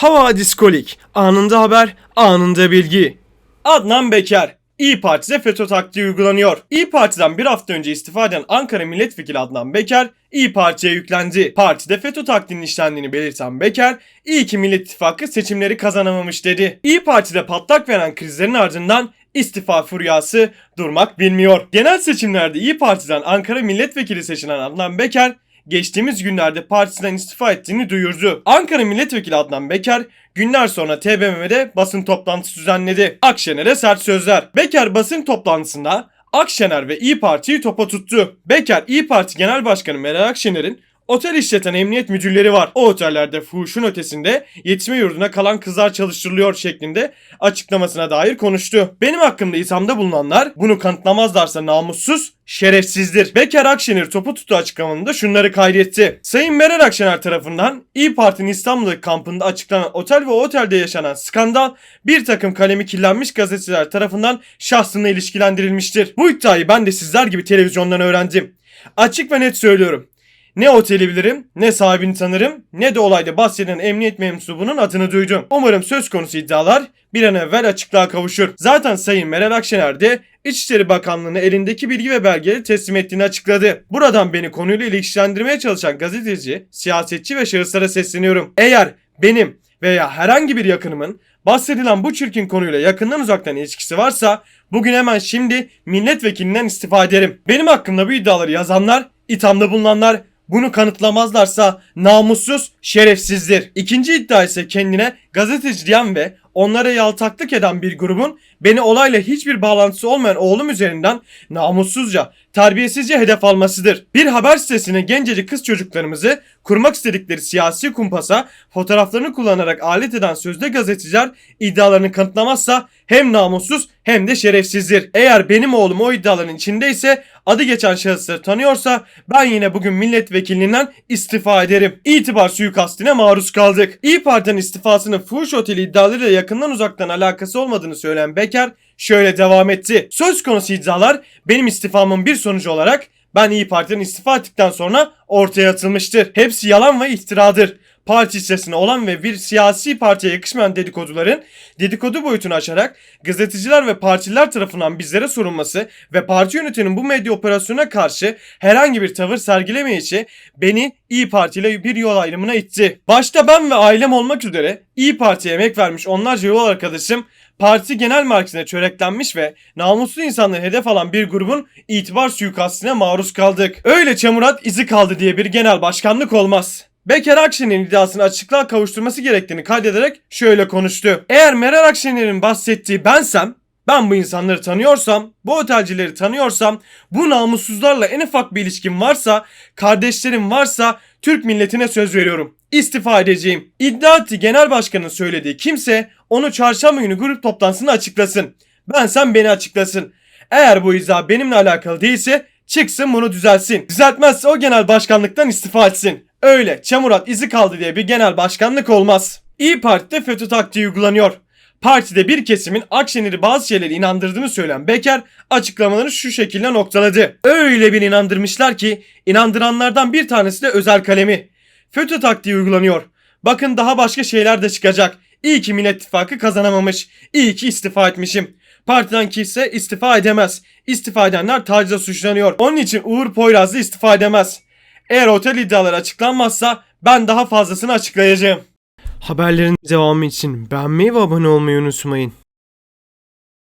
Havadis Kolik. Anında haber, anında bilgi. Adnan Beker. İyi Parti'de FETÖ taktiği uygulanıyor. İyi Parti'den bir hafta önce istifa eden Ankara Milletvekili Adnan Beker, İyi Parti'ye yüklendi. Partide FETÖ taktiğinin işlendiğini belirten Beker, iyi ki Millet İttifakı seçimleri kazanamamış dedi. İyi Parti'de patlak veren krizlerin ardından istifa furyası durmak bilmiyor. Genel seçimlerde İyi Parti'den Ankara Milletvekili seçilen Adnan Beker, geçtiğimiz günlerde partisinden istifa ettiğini duyurdu. Ankara Milletvekili Adnan Beker günler sonra TBMM'de basın toplantısı düzenledi. Akşener'e sert sözler. Beker basın toplantısında Akşener ve İyi Parti'yi topa tuttu. Beker İyi Parti Genel Başkanı Meral Akşener'in Otel işleten emniyet müdürleri var. O otellerde fuhuşun ötesinde yetişme yurduna kalan kızlar çalıştırılıyor şeklinde açıklamasına dair konuştu. Benim hakkımda ithamda bulunanlar bunu kanıtlamazlarsa namussuz, şerefsizdir. Bekar Akşener topu tutu açıklamasında şunları kaydetti. Sayın Meral Akşener tarafından İyi Parti'nin İstanbul'daki kampında açıklanan otel ve otelde yaşanan skandal bir takım kalemi kirlenmiş gazeteciler tarafından şahsına ilişkilendirilmiştir. Bu iddiayı ben de sizler gibi televizyondan öğrendim. Açık ve net söylüyorum. Ne oteli bilirim, ne sahibini tanırım, ne de olayda bahsedilen emniyet mensubunun adını duydum. Umarım söz konusu iddialar bir an evvel açıklığa kavuşur. Zaten Sayın Meral Akşener de İçişleri Bakanlığı'na elindeki bilgi ve belgeleri teslim ettiğini açıkladı. Buradan beni konuyla ilişkilendirmeye çalışan gazeteci, siyasetçi ve şahıslara sesleniyorum. Eğer benim veya herhangi bir yakınımın bahsedilen bu çirkin konuyla yakından uzaktan ilişkisi varsa bugün hemen şimdi milletvekilinden istifa ederim. Benim hakkımda bu iddiaları yazanlar, ithamda bulunanlar bunu kanıtlamazlarsa namussuz, şerefsizdir. İkinci iddia ise kendine gazeteci diyen ve onlara yaltaklık eden bir grubun beni olayla hiçbir bağlantısı olmayan oğlum üzerinden namussuzca, terbiyesizce hedef almasıdır. Bir haber sitesine gencecik kız çocuklarımızı kurmak istedikleri siyasi kumpasa fotoğraflarını kullanarak alet eden sözde gazeteciler iddialarını kanıtlamazsa hem namussuz hem de şerefsizdir. Eğer benim oğlum o iddiaların içindeyse adı geçen şahısları tanıyorsa ben yine bugün milletvekilliğinden istifa ederim. İtibar suikastine maruz kaldık. İyi Parti'nin istifasının fuhuş oteli iddialarıyla yakından uzaktan alakası olmadığını söyleyen Beker şöyle devam etti. Söz konusu iddialar benim istifamın bir sonucu olarak ben İyi Parti'den istifa ettikten sonra ortaya atılmıştır. Hepsi yalan ve iftiradır. Parti içerisinde olan ve bir siyasi partiye yakışmayan dedikoduların dedikodu boyutunu aşarak gazeteciler ve partililer tarafından bizlere sorulması ve parti yönetiminin bu medya operasyonuna karşı herhangi bir tavır sergilemeyişi beni İyi Parti ile bir yol ayrımına itti. Başta ben ve ailem olmak üzere İyi Parti'ye emek vermiş onlarca yol arkadaşım parti genel merkezine çöreklenmiş ve namuslu insanları hedef alan bir grubun itibar suikastine maruz kaldık. Öyle çamurat izi kaldı diye bir genel başkanlık olmaz. Bekar Akşener'in iddiasını açıklığa kavuşturması gerektiğini kaydederek şöyle konuştu. Eğer Meral Akşener'in bahsettiği bensem, ben bu insanları tanıyorsam, bu otelcileri tanıyorsam, bu namussuzlarla en ufak bir ilişkim varsa, kardeşlerim varsa Türk milletine söz veriyorum. İstifa edeceğim. İddia etti genel başkanın söylediği kimse onu çarşamba günü grup toplantısında açıklasın. Ben sen beni açıklasın. Eğer bu izah benimle alakalı değilse çıksın bunu düzelsin. Düzeltmezse o genel başkanlıktan istifa etsin. Öyle çamurat izi kaldı diye bir genel başkanlık olmaz. İyi Parti'de FETÖ taktiği uygulanıyor. Partide bir kesimin Akşener'i bazı şeyleri inandırdığını söyleyen Beker açıklamalarını şu şekilde noktaladı. Öyle bir inandırmışlar ki inandıranlardan bir tanesi de özel kalemi. FETÖ taktiği uygulanıyor. Bakın daha başka şeyler de çıkacak. İyi ki Millet İttifakı kazanamamış. İyi ki istifa etmişim. Partiden kimse istifa edemez. İstifa edenler tacize suçlanıyor. Onun için Uğur Poyraz da istifa edemez. Eğer otel iddiaları açıklanmazsa ben daha fazlasını açıklayacağım. Haberlerin devamı için beğenmeyi ve abone olmayı unutmayın.